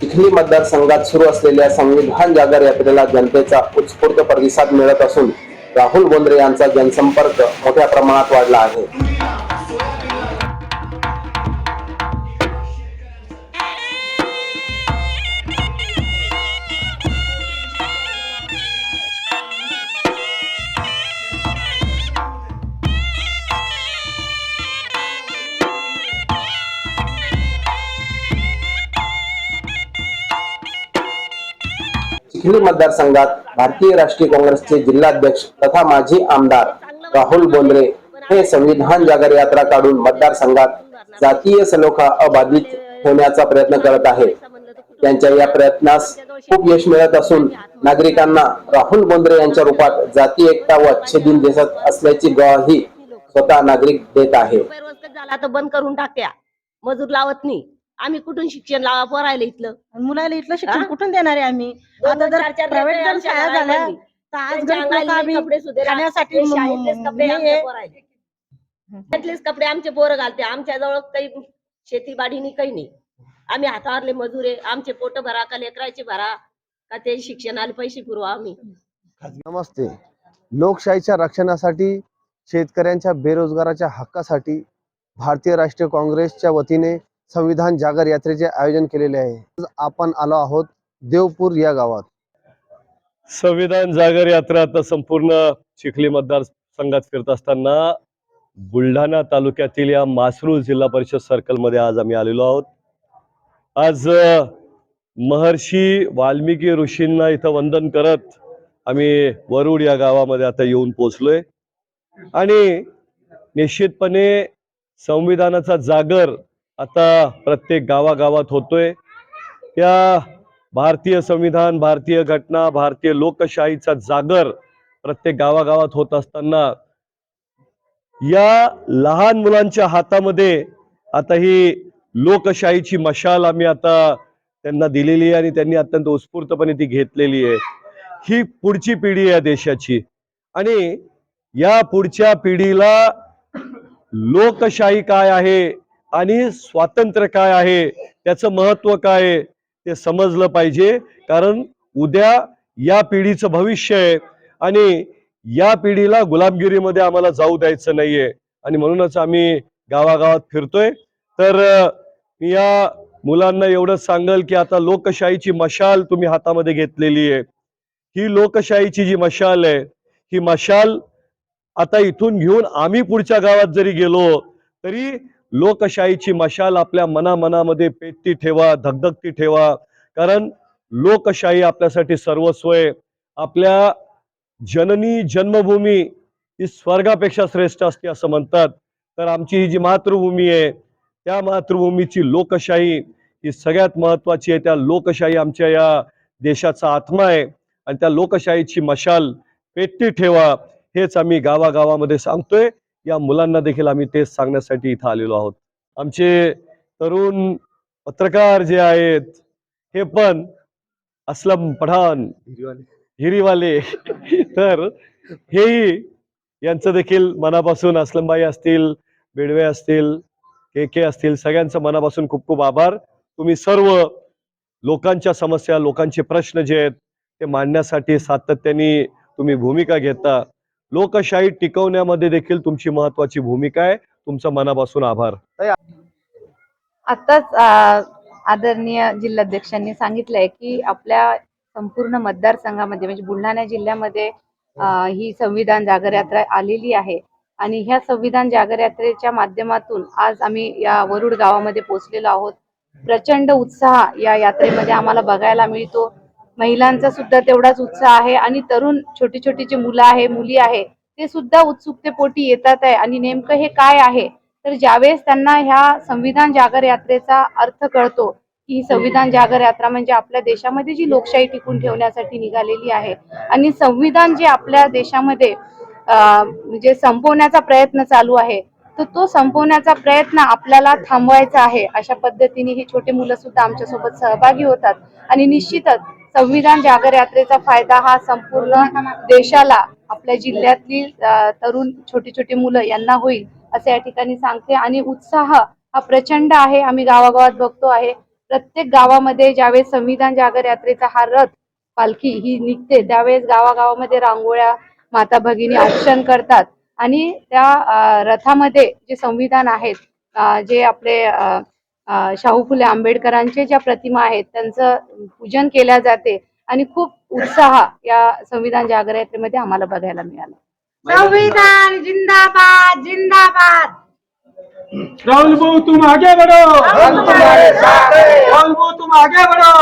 चिखली मतदारसंघात सुरू असलेल्या संविधान जागर यात्रेला जनतेचा उत्स्फूर्त प्रतिसाद मिळत असून राहुल बोंद्रे यांचा जनसंपर्क मोठ्या प्रमाणात वाढला आहे. चिखली मतदारसंघात भारतीय राष्ट्रीय काँग्रेसचे जिल्हाध्यक्ष तथा माजी आमदार राहुल बोंद्रे हे संविधान जागर यात्रा काढून मतदारसंघात जातीय सलोखा अबाधित ठेवण्याचा प्रयत्न करत आहे त्यांच्या या प्रयत्नास खूप यश मिळत असून नागरिकांना राहुल बोंद्रे यांच्या रूपात जाती एकता व अच्छे दिन दिसत असल्याची ग्वाही स्वतः नागरिक देत आहे. झाला तर बंद करून टाक्या. मजूर लावत नाही. आम्ही कुठून शिक्षण लावा पोरायला इथलं आणि मुलाला इथलं शिक्षण हा? कुठून देणार आहे आम्ही दोन आता जर चार चार प्रायव्हेट लेकरं जर आमच्या शाळा झाल्या घरामध्ये. तर आज त्यांच्या गरीब अंगाला लोक आम्ही कपडे सुद्धा राहत. खाण्यासाठी ते म- शाळेतलेच कपडे हे- आमच्या पोरायले. त्यातलेच कपडे आमचे पोरं घालते आमच्या जवळ काही शेती बाडीनी काही नाही आम्ही हातावरले मजूर आहे आमचे पोट भरा का लेकराचे भरा का ते शिक्षणाला पैसे पुरवा आम्ही नमस्ते लोकशाहीच्या रक्षणासाठी शेतकऱ्यांच्या बेरोजगाराच्या हक्कासाठी भारतीय राष्ट्रीय काँग्रेसच्या वतीने संविधान जागर यात्रेचे आयोजन केलेले आहे. आपण आलो आहोत देवपूर या गावात. संविधान जागर यात्रा आता संपूर्ण चिखली मतदारसंघात फिरत असताना बुलढाणा तालुक्यातील या मासरूळ जिल्हा परिषद सर्कलमध्ये आज आम्ही आलेलो आहोत. आज महर्षी वाल्मिकी ऋषींना इथं वंदन करत आम्ही वरुड या गावामध्ये आता येऊन पोचलोय आणि निश्चितपणे संविधानाचा जागर आता प्रत्येक गावागावात होतोय. त्या भारतीय संविधान भारतीय घटना भारतीय लोकशाहीचा जागर प्रत्येक गावागावात होत असताना या लहान मुलांच्या हातामध्ये आता ही लोकशाहीची मशाल आम्ही आता त्यांना दिलेली आहे आणि त्यांनी अत्यंत उत्स्फूर्तपणे ती घेतलेली आहे. ही पुढची पिढी आहे देशाची. आणि या पुढच्या पिढीला लोकशाही काय आहे? आणि स्वातंत्र्य काय आहे त्याचं महत्त्व काय आहे ते समजलं पाहिजे. कारण उद्या या पिढीचं भविष्य आहे आणि या पिढीला गुलामगिरीमध्ये आम्हाला जाऊ द्यायचं नाहीये. आणि म्हणूनच आम्ही गावागावात फिरतोय. तर मी या मुलांना एवढंच सांगल की आता लोकशाहीची मशाल तुम्ही हातामध्ये घेतलेली आहे. ही लोकशाहीची जी मशाल आहे ही मशाल आता इथून घेऊन आम्ही पुढच्या गावात जरी गेलो तरी लोकशाहीची मशाल आपल्या मनामनामध्ये पेटती ठेवा धगधगती ठेवा. कारण लोकशाही आपल्यासाठी सर्वस्व आहे. आपल्या जननी जन्मभूमी ही स्वर्गापेक्षा श्रेष्ठ असते असं म्हणतात. तर आमची ही जी मातृभूमी आहे त्या मातृभूमीची लोकशाही ही सगळ्यात महत्वाची आहे. त्या लोकशाही आमच्या या देशाचा आत्मा आहे. आणि त्या लोकशाहीची मशाल पेटती ठेवा हेच आम्ही गावागावामध्ये सांगतोय. या मुलांना देखील आम्ही तेच सांगण्यासाठी इथं आलेलो आहोत. आमचे तरुण पत्रकार जे आहेत हे पण असलम पठाण हिरीवाले. तर हेही यांचं देखील मनापासून असलमबाई असतील बेडवे असतील के के असतील सगळ्यांचं मनापासून खूप खूप आभार. तुम्ही सर्व लोकांच्या समस्या लोकांचे प्रश्न जे आहेत ते मांडण्यासाठी सातत्याने तुम्ही भूमिका घेता. लोकशाही टिकवण्यामध्ये देखील तुमची महत्वाची भूमिका आहे. तुमचा मनापासून आभार. आताच आदरणीय जिल्हाध्यक्षांनी सांगितलंय की आपल्या संपूर्ण मतदारसंघामध्ये म्हणजे बुलढाणा जिल्ह्यामध्ये ही संविधान जागर यात्रा आलेली आहे. आणि ह्या संविधान जागर यात्रेच्या माध्यमातून आज आम्ही या वरुड गावामध्ये पोहोचलेलो आहोत. प्रचंड उत्साह या यात्रेमध्ये आम्हाला बघायला मिळतो. महिलांचा सुद्धा तेवढाच उत्साह आहे आणि तरुण छोटी छोटी जी मुलं आहे मुली आहे ते सुद्धा उत्सुकतेपोटी येतात आहे. आणि नेमकं हे काय आहे? तर ज्यावेळेस त्यांना ह्या संविधान जागर यात्रेचा अर्थ कळतो की ही संविधान जागर यात्रा म्हणजे आपल्या देशामध्ये जी लोकशाही टिकून ठेवण्यासाठी निघालेली आहे. आणि संविधान जे आपल्या देशामध्ये म्हणजे संपवण्याचा प्रयत्न चालू आहे तर तो संपवण्याचा प्रयत्न आपल्याला थांबवायचा आहे. अशा पद्धतीने ही छोटे मुलं सुद्धा आमच्यासोबत सहभागी होतात. आणि निश्चितच संविधान जागर यात्रेचा फायदा हा संपूर्ण देशाला आपल्या जिल्ह्यातली तरुण छोटी छोटी मुलं यांना होईल असं या ठिकाणी सांगते. आणि उत्साह हा प्रचंड आहे. आम्ही गावागावात बघतो आहे. प्रत्येक गावामध्ये ज्यावेळेस संविधान जागर यात्रेचा हा रथ पालखी ही निघते त्यावेळेस गावागावामध्ये रांगोळ्या माता भगिनी औक्षण करतात. आणि त्या रथामध्ये जे संविधान आहेत जे आपले शाहू फुले आंबेडकरांचे ज्या प्रतिमा आहेत त्यांचं पूजन केल्या जाते आणि खूप उत्साह या संविधान जागर यात्रेमध्ये आम्हाला बघायला मिळाला. संविधान जिंदाबाद जिंदाबाद. राहुल भाऊ तुम आगे बढ़ो. राहुल भाऊ तुम आगे बढ़ो.